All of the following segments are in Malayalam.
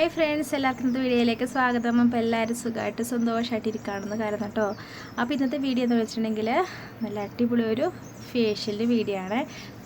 ഹായ് ഫ്രണ്ട്സ് എല്ലാവർക്കും ഇന്നത്തെ വീഡിയോയിലേക്ക് സ്വാഗതം. അപ്പോൾ എല്ലാവരും സുഖമായിട്ട് സന്തോഷമായിട്ട് ഇരിക്കുകയാണെന്ന് കാരണം കേട്ടോ. അപ്പോൾ ഇന്നത്തെ വീഡിയോ എന്ന് വെച്ചിട്ടുണ്ടെങ്കിൽ നല്ല അടിപൊളി ഒരു ഫേഷ്യലിന്റെ വീഡിയോ ആണ്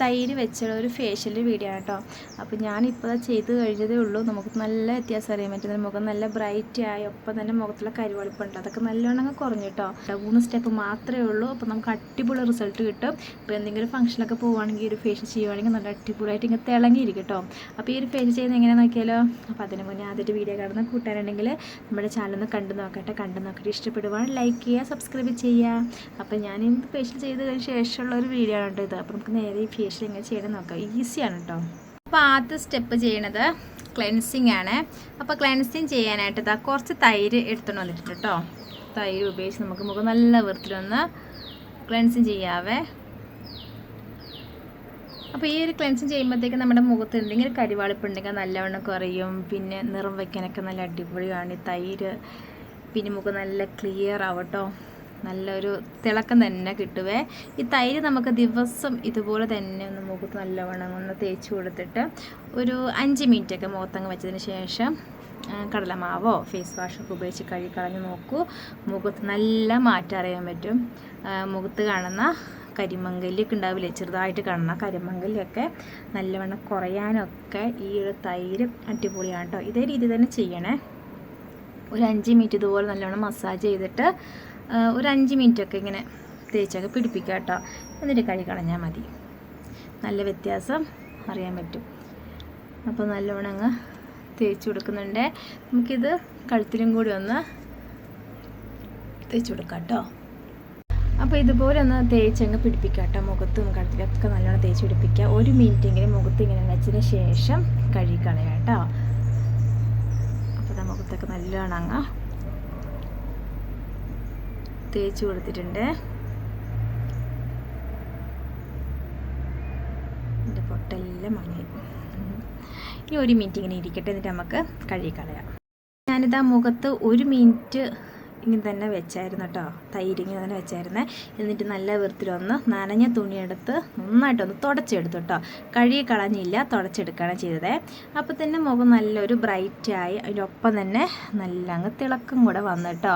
തൈര് വെച്ചുള്ള ഒരു ഫേഷ്യലിന്റെ വീഡിയോ ആണ് കേട്ടോ അപ്പോൾ ഞാനിപ്പോൾ ചെയ്ത് കഴിഞ്ഞതേ ഉള്ളൂ. നമുക്ക് നല്ല വ്യത്യാസം അറിയാൻ പറ്റും. മുഖം നല്ല ബ്രൈറ്റ് ആയി. ഒപ്പം തന്നെ മുഖത്തുള്ള കരുവളിപ്പുണ്ട്. അതൊക്കെ നല്ലോണം കുറഞ്ഞു കേട്ടോ. മൂന്ന് സ്റ്റെപ്പ് മാത്രമേ ഉള്ളൂ. അപ്പോൾ നമുക്ക് അടിപൊളി റിസൾട്ട് കിട്ടും. ഇപ്പോൾ എന്തെങ്കിലും ഫംഗ്ഷനൊക്കെ പോവുകയാണെങ്കിൽ ഒരു ഫേഷ്യൽ ചെയ്യുവാണെങ്കിൽ നല്ല അടിപൊളിയായിട്ട് ഇങ്ങനെ തിളങ്ങിയിരിക്കും കേട്ടോ. അപ്പോൾ ഈ ഒരു ഫേഷ്യൽ ചെയ്യുന്നത് എങ്ങനെ നോക്കിയാലോ? അപ്പോൾ അതിന് മുന്നേ ആദ്യമായിട്ട് വീഡിയോ കാണുന്ന കൂട്ടാനുണ്ടെങ്കിൽ നമ്മുടെ ചാനൽ ഒന്ന് കണ്ടു നോക്കട്ടെ. കണ്ടു നോക്കിയിട്ട് ഇഷ്ടപ്പെടുവാണ് ലൈക്ക് ചെയ്യുക സബ്സ്ക്രൈബ് ചെയ്യുക. അപ്പോൾ ഞാൻ ഇന്ന് ഫേഷ്യൽ ചെയ്ത് കഴിഞ്ഞ ശേഷമുള്ള ഒരു വീഡിയോ ആണ് കേട്ടോ ഇത്. അപ്പോൾ നമുക്ക് നേരെ ഈ ഫേഷ്യൽ എങ്ങനെ ചെയ്യണമെന്ന് നോക്കാം. ഈസിയാണ് കേട്ടോ. അപ്പോൾ ആദ്യത്തെ സ്റ്റെപ്പ് ചെയ്യണത് ക്ലെൻസിങ് ആണ്. അപ്പോൾ ക്ലെൻസിങ് ചെയ്യാനായിട്ട് ഇതാ കുറച്ച് തൈര് എടുത്തോണ്ട് വന്നിട്ടുണ്ട് കേട്ടോ. തൈര് ഉപയോഗിച്ച് നമുക്ക് മുഖം നല്ല വൃത്തിയിലൊന്ന് ക്ലെൻസിങ് ചെയ്യാവേ. അപ്പോൾ ഈ ഒരു ക്ലെൻസിങ് ചെയ്യുമ്പോഴത്തേക്ക് നമ്മുടെ മുഖത്ത് എന്തെങ്കിലും കരിവാളിപ്പുണ്ടെങ്കിൽ നല്ലവണ്ണം കുറയും. പിന്നെ നിറം വയ്ക്കാനൊക്കെ നല്ല അടിപൊളിയാണ്. തൈര് പിന്നെ മുഖം നല്ല ക്ലിയർ ആവട്ടോ. നല്ലൊരു തിളക്കം തന്നെ കിട്ടുവേ. ഈ തൈര് നമുക്ക് ദിവസം ഇതുപോലെ തന്നെ ഒന്ന് മുഖത്ത് നല്ലവണ്ണം ഒന്ന് തേച്ച് കൊടുത്തിട്ട് ഒരു അഞ്ച് മിനിറ്റൊക്കെ മുഖത്തങ്ങ് വെച്ചതിന് ശേഷം കടലമാവോ ഫേസ് വാഷൊക്കെ ഉപയോഗിച്ച് കഴുകി കളഞ്ഞ് നോക്കൂ. മുഖത്ത് നല്ല മാറ്റം അറിയാൻ പറ്റും. മുഖത്ത് കാണുന്ന കരിമങ്കലിയൊക്കെ ഉണ്ടാവില്ലേ? ചെറുതായിട്ട് കാണുന്ന കരിമങ്കലിയൊക്കെ നല്ലവണ്ണം കുറയാനൊക്കെ ഈ ഒരു തൈര് അടിപൊളിയാണ് കേട്ടോ ഇതേ രീതി തന്നെ ചെയ്യണേ. ഒരു അഞ്ച് മിനിറ്റ് ഇതുപോലെ നല്ലവണ്ണം മസാജ് ചെയ്തിട്ട് ഒരു അഞ്ച് മിനിറ്റൊക്കെ ഇങ്ങനെ തേച്ചൊക്കെ പിടിപ്പിക്കുക കേട്ടോ. എന്നിട്ട് കഴുകി കളഞ്ഞാൽ മതി. നല്ല വ്യത്യാസം അറിയാൻ പറ്റും. അപ്പോൾ നല്ലവണ്ണം അങ്ങ് തേച്ച് കൊടുക്കുന്നുണ്ട്. നമുക്കിത് കഴുത്തിലും കൂടി ഒന്ന് തേച്ച് കൊടുക്കാം കേട്ടോ. അപ്പോൾ ഇതുപോലെ ഒന്ന് തേച്ചങ്ങ് പിടിപ്പിക്കുക കേട്ടോ. മുഖത്തും കഴുത്തിലൊക്കെ നല്ലോണം തേച്ച് പിടിപ്പിക്കുക ഒരു മിനിറ്റെങ്കിലും മുഖത്ത് ഇങ്ങനെ വെച്ചതിന് ശേഷം കഴുകി കളയാം കേട്ടോ. അപ്പോൾ മുഖത്തൊക്കെ നല്ലോണം അങ്ങ് തേച്ച് കൊടുത്തിട്ടുണ്ട്. എന്റെ പൊട്ടെല്ലാം മങ്ങി. ഇനി ഒരു മിനിറ്റ് ഇങ്ങനെ ഇരിക്കട്ടെ എന്നിട്ട് നമുക്ക് കഴുകി കളയാം. ഞാനിതാ മുഖത്ത് ഒരു മിനിറ്റ് ഇങ്ങനെ തന്നെ വെച്ചായിരുന്നു കേട്ടോ. തൈര് ഇങ്ങനെ തന്നെ വെച്ചായിരുന്നേ. എന്നിട്ട് നല്ല വൃത്തിയിലൊന്ന് നനഞ്ഞ തുണിയെടുത്ത് നന്നായിട്ടൊന്ന് തുടച്ചെടുത്തു കേട്ടോ. കഴുകി കളഞ്ഞില്ല തുടച്ചെടുക്കുകയാണ് ചെയ്തത്. അപ്പോൾ തന്നെ മുഖം നല്ലൊരു ബ്രൈറ്റായി. അതിനൊപ്പം തന്നെ നല്ല അങ്ങ് തിളക്കം കൂടെ വന്നു കേട്ടോ.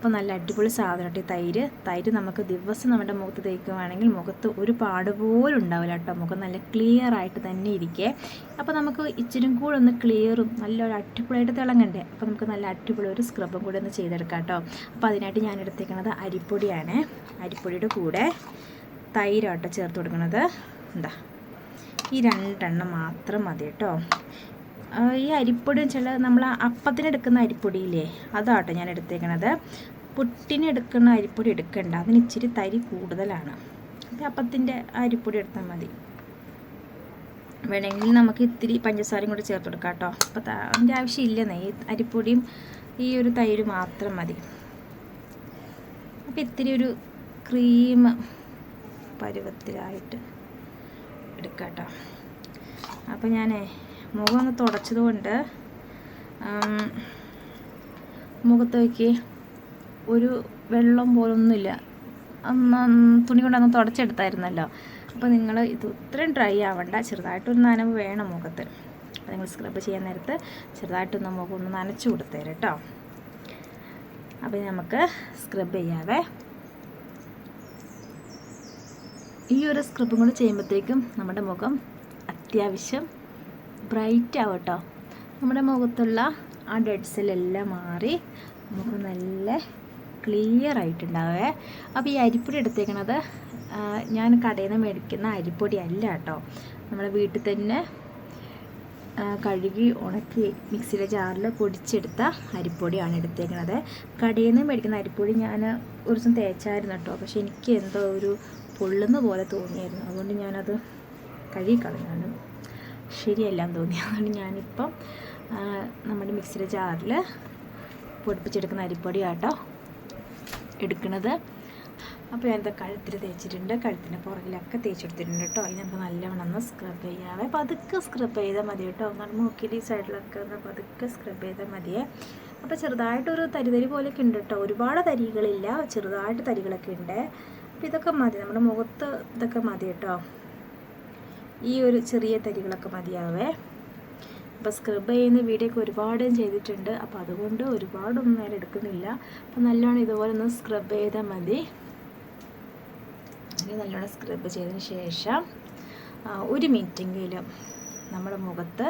അപ്പോൾ നല്ല അടിപൊളി സാധനം ഈ തൈര്. തൈര് നമുക്ക് ദിവസം നമ്മുടെ മുഖത്ത് തേക്കുകയാണെങ്കിൽ മുഖത്ത് ഒരു പാട് പോലും ഉണ്ടാവില്ല കേട്ടോ. മുഖം നല്ല ക്ലിയർ ആയിട്ട് തന്നെ ഇരിക്കേ. അപ്പോൾ നമുക്ക് ഇച്ചിരി കൂടെ ഒന്ന് ക്ലിയറും നല്ലൊരു അടിപൊളിയായിട്ട് തിളങ്ങണ്ടേ. അപ്പോൾ നമുക്ക് നല്ല അടിപൊളി ഒരു സ്ക്രബും കൂടെ ഒന്ന് ചെയ്തെടുക്കാം കേട്ടോ. അപ്പോൾ അതിനായിട്ട് ഞാൻ എടുത്തേക്കുന്നത് അരിപ്പൊടിയാണ്. അരിപ്പൊടിയുടെ കൂടെ തൈരാട്ടോ ചേർത്ത് കൊടുക്കുന്നത് എന്താ? ഈ രണ്ടെണ്ണം മാത്രം മതി കേട്ടോ. ഈ അരിപ്പൊടി വെച്ചാൽ നമ്മൾ അപ്പത്തിനെടുക്കുന്ന അരിപ്പൊടിയില്ലേ? അതാട്ടോ ഞാൻ എടുത്തേക്കണത്. പുട്ടിനെടുക്കുന്ന അരിപ്പൊടി എടുക്കണ്ട. അതിന് ഇച്ചിരി തരി കൂടുതലാണ്. അപ്പം അപ്പത്തിന്റെ അരിപ്പൊടി എടുത്താൽ മതി. വേണമെങ്കിൽ നമുക്ക് ഇത്തിരി പഞ്ചസാരയും കൂടി ചേർത്ത് കൊടുക്കാം കേട്ടോ. അപ്പോൾ അതിന്റെ ആവശ്യമില്ലെന്നേ ഈ അരിപ്പൊടിയും ഈ ഒരു തൈര് മാത്രം മതി. അപ്പോൾ ഇത്തിരി ഒരു ക്രീം പരുവത്തിലായിട്ട് എടുക്കാം കേട്ടോ. അപ്പോൾ ഞാനേ മുഖം ഒന്ന് തുടച്ചതുകൊണ്ട് കൊണ്ട് മുഖത്തേക്ക് ഒരു വെള്ളം പോലൊന്നുമില്ല. അന്ന് തുണി കൊണ്ടൊന്ന് തുടച്ചെടുത്തായിരുന്നല്ലോ. അപ്പോൾ നിങ്ങൾ ഇത് ഇത്രയും ഡ്രൈ ആവണ്ട. ചെറുതായിട്ടൊരു നനവ് വേണം മുഖത്ത്. അപ്പോൾ നിങ്ങൾ സ്ക്രബ് ചെയ്യാൻ നേരത്ത് ചെറുതായിട്ടൊന്ന് മുഖം ഒന്ന് നനച്ചു കൊടുത്തേര് കേട്ടോ. അപ്പോൾ നമുക്ക് സ്ക്രബ് ചെയ്യാവേ. ഈ ഒരു സ്ക്രബും കൂടി ചെയ്യുമ്പോഴത്തേക്കും നമ്മുടെ മുഖം അത്യാവശ്യം ബ്രൈറ്റ് ആവട്ടോ നമ്മുടെ മുഖത്തുള്ള ആ ഡെഡ് സെല്ലെല്ലാം മാറി നമുക്ക് നല്ല ക്ലിയർ ആയിട്ടുണ്ടാവേ അപ്പോൾ ഈ അരിപ്പൊടി എടുത്തേക്കണത് ഞാൻ കടയിൽ നിന്ന് മേടിക്കുന്ന അരിപ്പൊടി അല്ല കേട്ടോ നമ്മുടെ വീട്ടിൽ തന്നെ കഴുകി ഉണക്കി മിക്സിയിലെ ജാറിൽ പൊടിച്ചെടുത്ത അരിപ്പൊടിയാണ് എടുത്തേക്കണത്. കടയിൽ നിന്ന് മേടിക്കുന്ന അരിപ്പൊടി ഞാൻ ഒരു ദിവസം തേച്ചായിരുന്നു കേട്ടോ. പക്ഷെ എനിക്ക് എന്തോ ഒരു പൊള്ളുന്ന പോലെ തോന്നിയായിരുന്നു. അതുകൊണ്ട് ഞാനത് കഴുകി കളഞ്ഞാണ് ശരിയല്ലാന്ന് തോന്നി. അതുകൊണ്ട് ഞാനിപ്പം നമ്മുടെ മിക്സിയുടെ ജാറിൽ പൊടിപ്പിച്ചെടുക്കുന്ന അരിപ്പൊടി ആട്ടോ എടുക്കുന്നത് അപ്പോൾ ഞാനിത് കഴുത്തിൽ തേച്ചിട്ടുണ്ട്. കഴുത്തിന്റെ പുറകിലൊക്കെ തേച്ചെടുത്തിട്ടുണ്ട് കേട്ടോ ഇനി നമുക്ക് നല്ലവണ്ണം ഒന്ന് സ്ക്രബ് ചെയ്യാവേ. പതുക്കെ സ്ക്രബ് ചെയ്താൽ മതി കേട്ടോ അങ്ങനെ മൂക്കിൽ ഈ സൈഡിലൊക്കെ ഒന്ന് പതുക്കെ സ്ക്രബ് ചെയ്താൽ മതിയേ. അപ്പോൾ ചെറുതായിട്ടൊരു തരിതരി പോലെയൊക്കെ ഉണ്ട് കേട്ടോ ഒരുപാട് തരികളില്ല. ചെറുതായിട്ട് തരികളൊക്കെ ഉണ്ട്. അപ്പോൾ ഇതൊക്കെ മതി. നമ്മുടെ മുഖത്ത് ഇതൊക്കെ മതി കേട്ടോ ഈ ഒരു ചെറിയ തരികളൊക്കെ മതിയാവേ. അപ്പോൾ സ്ക്രബ് ചെയ്യുന്ന വീഡിയോ ഒക്കെ ഒരുപാട് ചെയ്തിട്ടുണ്ട്. അപ്പോൾ അതുകൊണ്ട് ഒരുപാടൊന്നും നേരം എടുക്കുന്നില്ല. അപ്പോൾ നല്ലോണം ഇതുപോലെ ഒന്ന് സ്ക്രബ് ചെയ്താൽ മതി. നല്ലോണം സ്ക്രബ് ചെയ്തതിന് ശേഷം ഒരു മിനിറ്റെങ്കിലും നമ്മുടെ മുഖത്ത്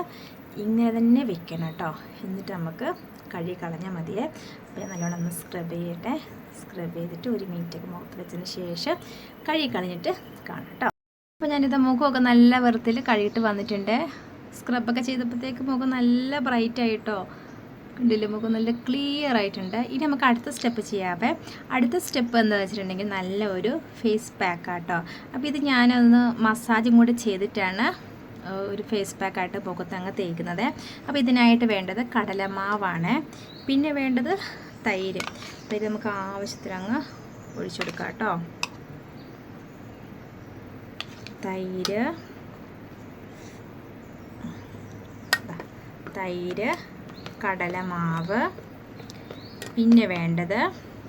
ഇങ്ങനെ തന്നെ വെക്കണം കേട്ടോ. എന്നിട്ട് നമുക്ക് കഴുകി കളഞ്ഞാൽ മതിയേ. അപ്പോൾ നല്ലോണം ഒന്ന് സ്ക്രബ് ചെയ്യട്ടെ. സ്ക്രബ് ചെയ്തിട്ട് ഒരു മിനിറ്റൊക്കെ മുഖത്ത് വെച്ചതിന് ശേഷം കഴുകി കളഞ്ഞിട്ട് കാണാം കേട്ടോ. അപ്പോൾ ഞാനിത് മുഖമൊക്കെ നല്ല വെറുത്തിൽ കഴുകിയിട്ട് വന്നിട്ടുണ്ട്. സ്ക്രബൊക്കെ ചെയ്തപ്പോഴത്തേക്ക് മുഖം നല്ല ബ്രൈറ്റ് ആയിട്ടോ? ഉണ്ടല്ലോ മുഖം നല്ല ക്ലിയർ ആയിട്ടുണ്ട്. ഇനി നമുക്ക് അടുത്ത സ്റ്റെപ്പ് ചെയ്യാവേ. അടുത്ത സ്റ്റെപ്പ് എന്താ വെച്ചിട്ടുണ്ടെങ്കിൽ നല്ല ഒരു ഫേസ് പാക്ക് ആട്ടോ. അപ്പോൾ ഇത് ഞാനൊന്ന് മസാജും കൂടി ചെയ്തിട്ടാണ് ഒരു ഫേസ് പാക്കായിട്ട് മുഖത്ത് അങ്ങ് തേക്കുന്നത്. അപ്പോൾ ഇതിനായിട്ട് വേണ്ടത് കടലമാവാണ്. പിന്നെ വേണ്ടത് തൈര്. തൈര് നമുക്ക് ആവശ്യത്തിന് അങ്ങ് ഒഴിച്ചെടുക്കാം കേട്ടോ. തൈര്. തൈര് കടലമാവ്. പിന്നെ വേണ്ടത്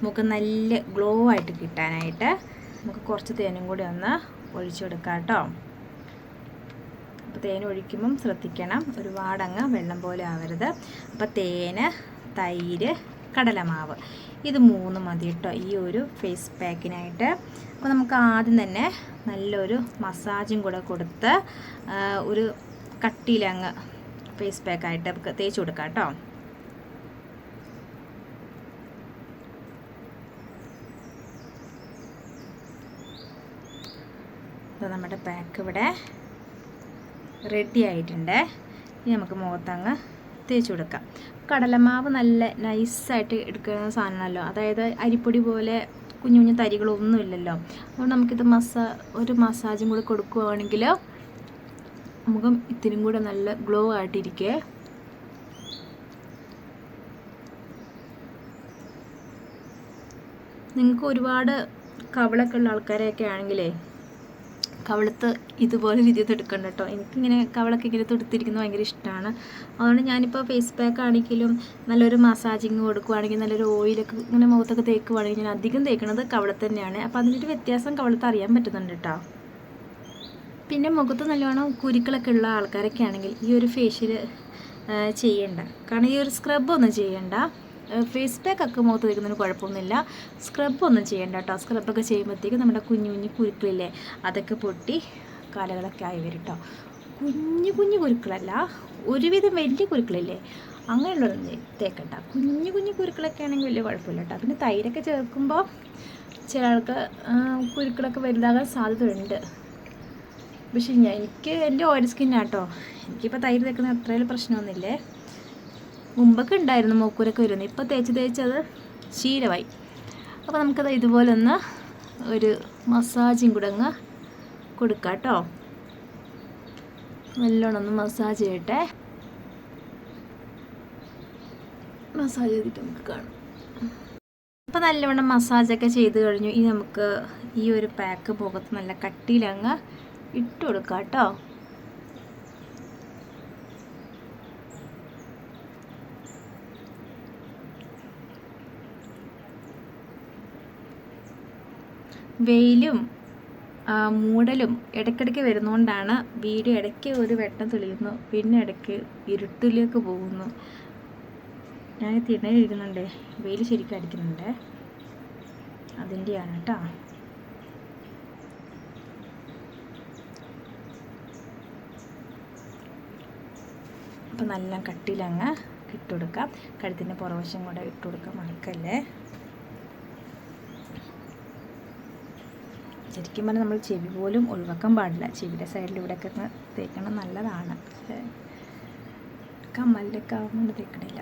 നമുക്ക് നല്ല ഗ്ലോ ആയിട്ട് കിട്ടാനായിട്ട് നമുക്ക് കുറച്ച് തേനും കൂടി ഒന്ന് ഒഴിച്ചെടുക്കാം കേട്ടോ. അപ്പോൾ തേൻ ഒഴിക്കുമ്പം ശ്രദ്ധിക്കണം. ഒരുപാടങ്ങ് വെള്ളം പോലെ ആവരുത്. അപ്പോൾ തേന് തൈര് കടലമാവ്. ഇത് മൂന്ന് മതി കേട്ടോ ഈ ഒരു ഫേസ് പാക്കിനായിട്ട് അപ്പോൾ നമുക്ക് ആദ്യം തന്നെ നല്ലൊരു മസാജും കൂടെ കൊടുത്ത് ഒരു കട്ടിയിലങ്ങ് ഫേസ് പാക്കായിട്ട് നമുക്ക് തേച്ച് കൊടുക്കാം കേട്ടോ അപ്പോൾ നമ്മുടെ പാക്ക് ഇവിടെ റെഡി ആയിട്ടുണ്ട്. ഇനി നമുക്ക് മുഖത്തങ്ങ് തേച്ച് കൊടുക്കാം. കടലമാവ് നല്ല നൈസായിട്ട് എടുക്കുന്ന സാധനമാണല്ലോ. അതായത് അരിപ്പൊടി പോലെ കുഞ്ഞു കുഞ്ഞു തരികളൊന്നും ഇല്ലല്ലോ. അതുകൊണ്ട് നമുക്കിത് മസാ ഒരു മസാജും കൂടി കൊടുക്കുകയാണെങ്കിൽ മുഖം ഇത്തിരി കൂടെ നല്ല ഗ്ലോ ആയിട്ടിരിക്കേ. നിങ്ങൾക്ക് ഒരുപാട് കവളൊക്കെ ഉള്ള ആൾക്കാരെയൊക്കെ ആണെങ്കിലേ കവളത്ത് ഇതുപോലെ രീതിയിൽ എടുക്കണ്ട കേട്ടോ. എനിക്കിങ്ങനെ കവളൊക്കെ ഇങ്ങനെ തൊടുത്തിരിക്കുന്നത് ഭയങ്കര ഇഷ്ടമാണ്. അതുകൊണ്ട് ഞാനിപ്പോൾ ഫേസ് പാക്ക് ആണെങ്കിലും നല്ലൊരു മസാജിങ് കൊടുക്കുവാണെങ്കിൽ നല്ലൊരു ഓയിലൊക്കെ ഇങ്ങനെ മുഖത്തൊക്കെ തേക്കുവാണെങ്കിൽ ഞാൻ അധികം തേക്കുന്നത് കവളത്ത് തന്നെയാണ്. അപ്പോൾ അതിന്റെ വ്യത്യാസം കവളത്ത് അറിയാൻ പറ്റുന്നുണ്ട് കേട്ടോ. പിന്നെ മുഖത്ത് നല്ലവണ്ണം കുരുക്കളൊക്കെ ഉള്ള ആൾക്കാരൊക്കെ ആണെങ്കിൽ ഈ ഒരു ഫേഷ്യൽ ചെയ്യണ്ട. കാരണം ഈ ഒരു സ്ക്രബ് ഒന്നും ചെയ്യണ്ട. ഫേസ് പാക്ക് ഒക്കെ മുഖത്ത് തേക്കുന്നതിന് കുഴപ്പമൊന്നുമില്ല. സ്ക്രബ് ഒന്നും ചെയ്യണ്ട കേട്ടോ സ്ക്രബൊക്കെ ചെയ്യുമ്പോഴത്തേക്ക് നമ്മുടെ കുഞ്ഞു കുഞ്ഞു കുരുക്കളില്ലേ അതൊക്കെ പൊട്ടി കാലകളൊക്കെ ആയി വരും കേട്ടോ കുഞ്ഞു കുഞ്ഞു കുരുക്കളല്ല ഒരുവിധം വലിയ കുരുക്കളില്ലേ അങ്ങനെയുള്ളതൊന്നും തേക്കണ്ട. കുഞ്ഞു കുഞ്ഞു കുരുക്കളൊക്കെ ആണെങ്കിൽ വലിയ കുഴപ്പമില്ല കേട്ടോ പിന്നെ തൈരൊക്കെ ചേർക്കുമ്പോൾ ചില ആൾക്ക് കുരുക്കളൊക്കെ വലുതാകാൻ സാധ്യതയുണ്ട്. പക്ഷെ ഞാൻ എനിക്ക് എന്റെ ഓയിൽ സ്കിന്നാട്ടോ എനിക്കിപ്പോൾ തൈര് തേക്കുന്ന അത്രയും പ്രശ്നമൊന്നുമില്ലേ. മുമ്പൊക്കെ ഉണ്ടായിരുന്നു മൂക്കൂരൊക്കെ വരുന്നത് ഇപ്പോൾ തേച്ച് തേച്ചത് ശീലമായി. അപ്പോൾ നമുക്കത് ഇതുപോലെ ഒന്ന് ഒരു മസാജും കൂടെ അങ്ങ് കൊടുക്കാം കേട്ടോ. നല്ലോണം ഒന്ന് മസാജ് ചെയ്യട്ടെ. മസാജ് ചെയ്തിട്ട് നമുക്ക് കാണാം. അപ്പോൾ നല്ലവണ്ണം മസാജൊക്കെ ചെയ്ത് കഴിഞ്ഞു. ഇനി നമുക്ക് ഈ ഒരു പാക്ക് മുഖത്ത് നല്ല കട്ടിയിലങ്ങ് ഇട്ട് കൊടുക്കാം കേട്ടോ. വെയിലും മൂടലും ഇടയ്ക്കിടയ്ക്ക് വരുന്നതുകൊണ്ടാണ് വീഡിയോ ഇടയ്ക്ക് ഒരു വെട്ടം തെളിയുന്നു പിന്നെ ഇടയ്ക്ക് ഇരുട്ടിലേക്ക് പോകുന്നു. ഞാൻ തിണയിരിക്കുന്നുണ്ട് വെയിൽ ശരിക്കും അടിക്കുന്നുണ്ട്. അതിന്റെയാണ് കേട്ടോ അപ്പം നല്ല കട്ടിയിലങ്ങ് ഇട്ടുകൊടുക്കാം കഴുത്തിന്റെ പുറവശം കൂടെ ഇട്ടുകൊടുക്കാം മറക്കല്ലേ? ശരിക്കും പറഞ്ഞാൽ നമ്മൾ ചെവി പോലും ഒഴിവാക്കാൻ പാടില്ല. ചെവിയുടെ സൈഡിലൂടെയൊക്കെ തേക്കണം നല്ലതാണ്. പക്ഷേ കമ്മലിലൊക്കെ ആവുന്നതുകൊണ്ട് തേക്കണില്ല.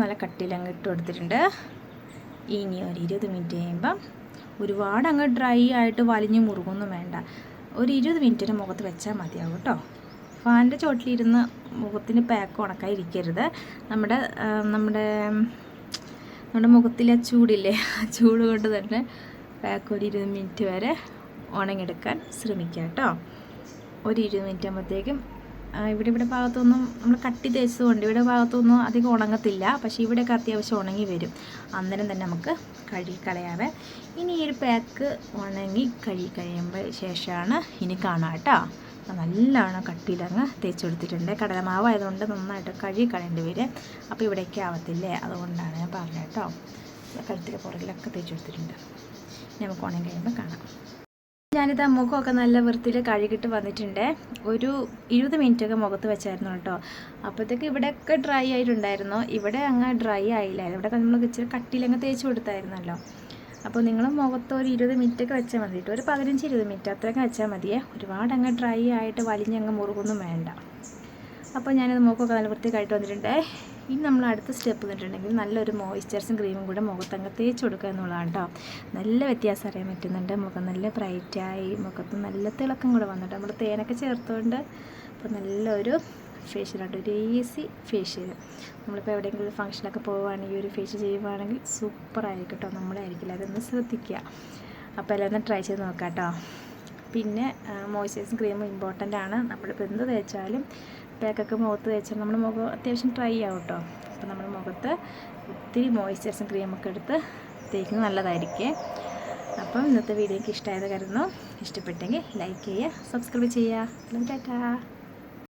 നല്ല കട്ടിയിൽ അങ്ങ് ഇട്ട് കൊടുത്തിട്ടുണ്ട്. ഇനി ഒരു ഇരുപത് മിനിറ്റ് കഴിയുമ്പം ഒരുപാട് അങ്ങ് ഡ്രൈ ആയിട്ട് വലിഞ്ഞു മുറുകൊന്നും വേണ്ട. ഒരു ഇരുപത് മിനിറ്റിന് മുഖത്ത് വെച്ചാൽ മതിയാവും കേട്ടോ. ഫാനിന്റെ ചോട്ടിലിരുന്ന് മുഖത്തിന് പാക്ക് ഉണക്കാതിരിക്കരുത് നമ്മുടെ നമ്മുടെ നമ്മുടെ മുഖത്തിലെ ആ ചൂടില്ലേ? ആ ചൂട് കൊണ്ട് തന്നെ പാക്ക് ഒരു ഇരുപത് മിനിറ്റ് വരെ ഉണങ്ങിയെടുക്കാൻ ശ്രമിക്കുക കേട്ടോ. ഒരു ഇരുപത് മിനിറ്റ് ആകുമ്പോഴത്തേക്കും ഇവിടെ ഇവിടെ ഭാഗത്തൊന്നും നമ്മൾ കട്ടി തേച്ചതുകൊണ്ട് ഇവിടെ ഭാഗത്തൊന്നും അധികം ഉണങ്ങത്തില്ല. പക്ഷേ ഇവിടെയൊക്കെ അത്യാവശ്യം ഉണങ്ങി വരും. അന്നേരം തന്നെ നമുക്ക് കഴുകി കളയാവേ. ഇനി ഈ ഒരു പാക്ക് ഉണങ്ങി കഴുകി കഴിയുമ്പോൾ ശേഷമാണ് ഇനി കാണാം കേട്ടോ. നല്ലോണം കട്ടിയിലങ്ങ് തേച്ച് കൊടുത്തിട്ടുണ്ട് കടലമാവായതുകൊണ്ട് നന്നായിട്ട് കഴുകി കളയേണ്ടി വരും അപ്പോൾ ഇവിടേക്ക് ആവത്തില്ലേ? അതുകൊണ്ടാണ് ഞാൻ പറഞ്ഞത് കേട്ടോ. കഴുത്തിലെ പുറകിലൊക്കെ തേച്ച് കൊടുത്തിട്ടുണ്ട് നമുക്ക് ഉണങ്ങി കഴിയുമ്പോൾ കാണാം. ഞാനിത് മുഖമൊക്കെ നല്ല വൃത്തിയിൽ കഴുകിയിട്ട് വന്നിട്ടുണ്ട്. ഒരു ഇരുപത് മിനിറ്റൊക്കെ മുഖത്ത് വെച്ചായിരുന്നു കേട്ടോ. അപ്പോഴത്തേക്ക് ഇവിടെയൊക്കെ ഡ്രൈ ആയിട്ടുണ്ടായിരുന്നു. ഇവിടെ അങ്ങ് ഡ്രൈ ആയില്ലായിരുന്നു. ഇവിടെ നമ്മൾ ഇച്ചിരി കട്ടിയിലങ്ങ് തേച്ച് കൊടുത്തായിരുന്നല്ലോ. അപ്പോൾ നിങ്ങൾ മുഖത്ത് ഒരു ഇരുപത് മിനിറ്റൊക്കെ വെച്ചാൽ മതി ഒരു പതിനഞ്ച് ഇരുപത് മിനിറ്റ് അത്രയൊക്കെ വെച്ചാൽ മതിയേ ഒരുപാട് അങ്ങ് ഡ്രൈ ആയിട്ട് വലിഞ്ഞങ്ങ് മുറുകൊന്നും വേണ്ട. അപ്പോൾ ഞാനത് മുഖമൊക്കെ നല്ല വൃത്തിയായിട്ട് വന്നിട്ടുണ്ട്. ഇനി നമ്മൾ അടുത്ത സ്റ്റെപ്പ് വന്നിട്ടുണ്ടെങ്കിൽ നല്ലൊരു മോയ്സ്ചറൈസിങ് ക്രീമും കൂടെ മുഖത്തങ്ങ് തേച്ച് കൊടുക്കുക എന്നുള്ളതാണ് കേട്ടോ. നല്ല വ്യത്യാസം അറിയാൻ പറ്റുന്നുണ്ട്. മുഖം നല്ല ബ്രൈറ്റായി മുഖത്ത് നല്ല തിളക്കം കൂടെ വന്നിട്ട് നമ്മൾ തേനൊക്കെ ചേർത്തുകൊണ്ട് അപ്പോൾ നല്ലൊരു ഫേഷ്യലായിട്ട് ഒരു ഈസി ഫേഷ്യൽ നമ്മളിപ്പോൾ എവിടെയെങ്കിലും ഫംഗ്ഷനൊക്കെ പോവുകയാണെങ്കിൽ ഒരു ഫേഷ്യൽ ചെയ്യുവാണെങ്കിൽ സൂപ്പറായിരിക്കും കേട്ടോ. നമ്മളായിരിക്കില്ല. അതൊന്ന് ശ്രദ്ധിക്കുക. അപ്പോൾ എല്ലാം ഒന്ന് ട്രൈ ചെയ്ത് നോക്കാം കേട്ടോ. പിന്നെ മോയ്സ്ചറൈസിങ് ക്രീം ഇമ്പോർട്ടന്റ് ആണ്. നമ്മളിപ്പോൾ എന്ത് തേച്ചാലും പാക്കൊക്കെ മുഖത്ത് തേച്ചാൽ നമ്മുടെ മുഖം അത്യാവശ്യം ഡ്രൈ ആവും കേട്ടോ. അപ്പോൾ നമ്മുടെ മുഖത്ത് ഒത്തിരി മോയ്സ്ചറൈസിങ് ക്രീമൊക്കെ എടുത്ത് തേക്കുന്നത് നല്ലതായിരിക്കും. അപ്പം ഇന്നത്തെ വീഡിയോ ഇഷ്ടമായത് കരുതുന്നു. ഇഷ്ടപ്പെട്ടെങ്കിൽ ലൈക്ക് ചെയ്യുക സബ്സ്ക്രൈബ് ചെയ്യുക. ടാറ്റാ.